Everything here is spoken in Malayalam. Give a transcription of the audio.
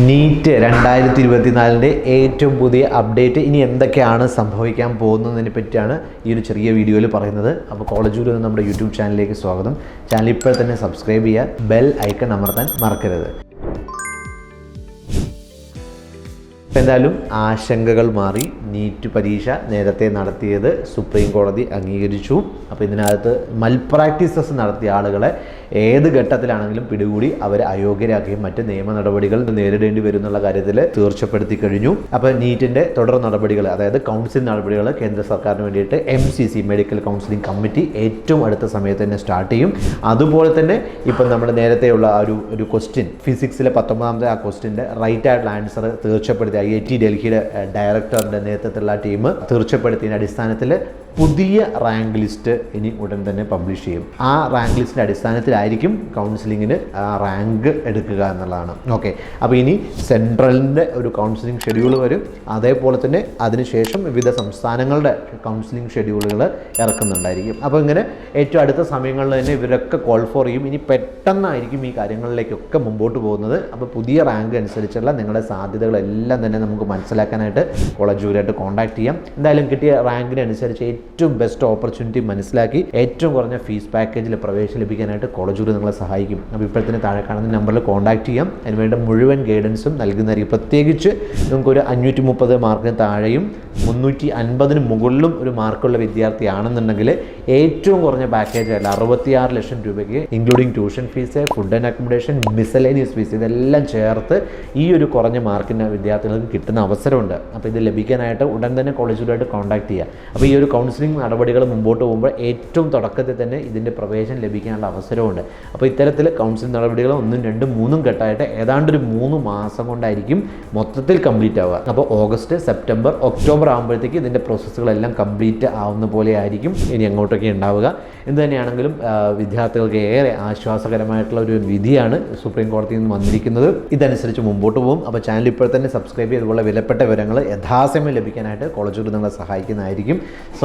നീറ്റ് രണ്ടായിരത്തി ഇരുപത്തിനാലിന്റെ ഏറ്റവും പുതിയ അപ്ഡേറ്റ്. ഇനി എന്തൊക്കെയാണ് സംഭവിക്കാൻ പോകുന്നതിനെ പറ്റിയാണ് ഈ ഒരു ചെറിയ വീഡിയോയിൽ പറയുന്നത്. അപ്പോൾ കോളേജ് ഗുരു നമ്മുടെ യൂട്യൂബ് ചാനലിലേക്ക് സ്വാഗതം. ചാനൽ ഇപ്പോൾ തന്നെ സബ്സ്ക്രൈബ് ചെയ്യുക ബെൽ ഐക്കൺ അമർത്താൻ മറക്കരുത്. എന്തായാലും ആശങ്കകൾ മാറി. നീറ്റ് പരീക്ഷ നേരത്തെ നടത്തിയത് സുപ്രീം കോടതി അംഗീകരിച്ചു. അപ്പോൾ ഇതിനകത്ത് മൽപ്രാക്ടീസസ് നടത്തിയ ആളുകളെ ഏത് ഘട്ടത്തിലാണെങ്കിലും പിടികൂടി അവരെ അയോഗ്യരാക്കുകയും മറ്റ് നിയമ നടപടികൾ നേരിടേണ്ടി വരും എന്നുള്ള കാര്യത്തിൽ തീർച്ചപ്പെടുത്തി കഴിഞ്ഞു. അപ്പോൾ നീറ്റിന്റെ തുടർ നടപടികൾ അതായത് കൗൺസിൽ നടപടികൾ കേന്ദ്ര സർക്കാരിന് വേണ്ടിയിട്ട് M C C medical counselling committee ഏറ്റവും അടുത്ത സമയത്ത് തന്നെ സ്റ്റാർട്ട് ചെയ്യും. അതുപോലെ തന്നെ ഇപ്പം നമ്മൾ നേരത്തെയുള്ള ആ ഒരു ഒരു ക്വസ്റ്റ്യൻ ഫിസിക്സിലെ പത്തൊമ്പതാമത്തെ ആ ക്വസ്റ്റ്യന്റെ റൈറ്റ് ആയിട്ടുള്ള ആൻസർ തീർച്ചപ്പെടുത്തി. ഐ ഐ ടി ഡൽഹിയുടെ ഡയറക്ടറിന്റെ നേതൃത്വത്തിലുള്ള ടീം തീർച്ചപ്പെടുത്തിയതിന്റെ അടിസ്ഥാനത്തിൽ പുതിയ റാങ്ക് ലിസ്റ്റ് ഇനി ഉടൻ തന്നെ പബ്ലിഷ് ചെയ്യും. ആ റാങ്ക് ലിസ്റ്റിന്റെ അടിസ്ഥാനത്തിലായിരിക്കും കൗൺസിലിങ്ങിന് റാങ്ക് എടുക്കുക എന്നുള്ളതാണ്. ഓക്കെ. അപ്പോൾ ഇനി സെൻട്രലിന്റെ ഒരു കൗൺസിലിംഗ് ഷെഡ്യൂൾ വരും. അതേപോലെ തന്നെ അതിനുശേഷം വിവിധ സംസ്ഥാനങ്ങളുടെ കൗൺസിലിംഗ് ഷെഡ്യൂളുകൾ ഇറക്കുന്നുണ്ടായിരിക്കും. അപ്പോൾ ഇങ്ങനെ ഏറ്റവും അടുത്ത സമയങ്ങളിൽ തന്നെ ഇവരൊക്കെ കോൾ ഫോർ ചെയ്യും. ഇനി പെട്ടെന്നായിരിക്കും ഈ കാര്യങ്ങളിലേക്കൊക്കെ മുമ്പോട്ട് പോകുന്നത്. അപ്പോൾ പുതിയ റാങ്ക് അനുസരിച്ചുള്ള നിങ്ങളുടെ സാധ്യതകളെല്ലാം തന്നെ നമുക്ക് മനസ്സിലാക്കാനായിട്ട് കോളേജ് ജൂലായിട്ട് കോൺടാക്ട് ചെയ്യാം. എന്തായാലും കിട്ടിയ റാങ്കിനനുസരിച്ച് ഏറ്റവും ബെസ്റ്റ് ഓപ്പർച്യൂണിറ്റി മനസ്സിലാക്കി ഏറ്റവും കുറഞ്ഞ ഫീസ് പാക്കേജിൽ പ്രവേശനം ലഭിക്കാനായിട്ട് കോളേജ് ജൂൽ നിങ്ങളെ സഹായിക്കും. അപ്പോൾ ഇപ്പോഴത്തെ താഴെ കാണുന്ന നമ്പറിൽ കോൺടാക്ട് ചെയ്യാം. അതിനുവേണ്ട മുഴുവൻ ഗൈഡൻസും നൽകുന്നതായിരിക്കും. പ്രത്യേകിച്ച് നിങ്ങൾക്കൊരു അഞ്ഞൂറ്റി മുപ്പത് മാർക്കിന് താഴെയും മുന്നൂറ്റി അൻപതിന് മുകളിലും ഒരു മാർക്കുള്ള വിദ്യാർത്ഥിയാണെന്നുണ്ടെങ്കിൽ ഏറ്റവും കുറഞ്ഞ പാക്കേജ് അല്ല അറുപത്തിയാറ് ലക്ഷം രൂപയ്ക്ക് including tuition fees food and accommodation miscellaneous fees ഇതെല്ലാം ചേർത്ത് ഈ ഒരു കുറഞ്ഞ മാർക്കിന് വിദ്യാർത്ഥികൾക്ക് കിട്ടുന്ന അവസരമുണ്ട്. അപ്പോൾ ഇത് ലഭിക്കാനായിട്ട് ഉടൻ തന്നെ കോളേജുകളായിട്ട് കോൺടാക്ട് ചെയ്യുക അപ്പോൾ ഈ ഒരു കൗൺസിലിംഗ് നടപടികൾ മുമ്പോട്ട് പോകുമ്പോൾ ഏറ്റവും തുടക്കത്തിൽ തന്നെ ഇതിന്റെ പ്രവേശനം ലഭിക്കാനുള്ള അവസരമുണ്ട്. അപ്പോൾ ഇത്തരത്തിൽ കൗൺസിലിംഗ് നടപടികൾ ഒന്നും രണ്ടും മൂന്നും ഘട്ടമായിട്ട് ഏതാണ്ട് ഒരു മൂന്ന് മാസം കൊണ്ടായിരിക്കും മൊത്തത്തിൽ കംപ്ലീറ്റ് ആവുക. അപ്പോൾ ഓഗസ്റ്റ് സെപ്റ്റംബർ ഒക്ടോബർ ആകുമ്പോഴത്തേക്ക് ഇതിന്റെ പ്രോസസ്സുകളെല്ലാം കംപ്ലീറ്റ് ആവുന്ന പോലെ ആയിരിക്കും ഇനി അങ്ങോട്ടൊക്കെ ഉണ്ടാവുക. എന്ത് തന്നെയാണെങ്കിലും വിദ്യാർത്ഥികൾക്ക് ഏറെ ആശ്വാസകരമായിട്ടുള്ള ഒരു വിധിയാണ് സുപ്രീം കോടതിയിൽ നിന്ന് വന്നിരിക്കുന്നത്. ഇതനുസരിച്ച് മുമ്പോട്ട് പോകും. അപ്പോൾ ചാനൽ ഇപ്പോൾ തന്നെ സബ്സ്ക്രൈബ് ചെയ്തുള്ള വിലപ്പെട്ട വിവരങ്ങൾ യഥാസമയം ലഭിക്കാനായിട്ട് കോളേജുകൾ നിങ്ങളെ സഹായിക്കുന്നതായിരിക്കും. So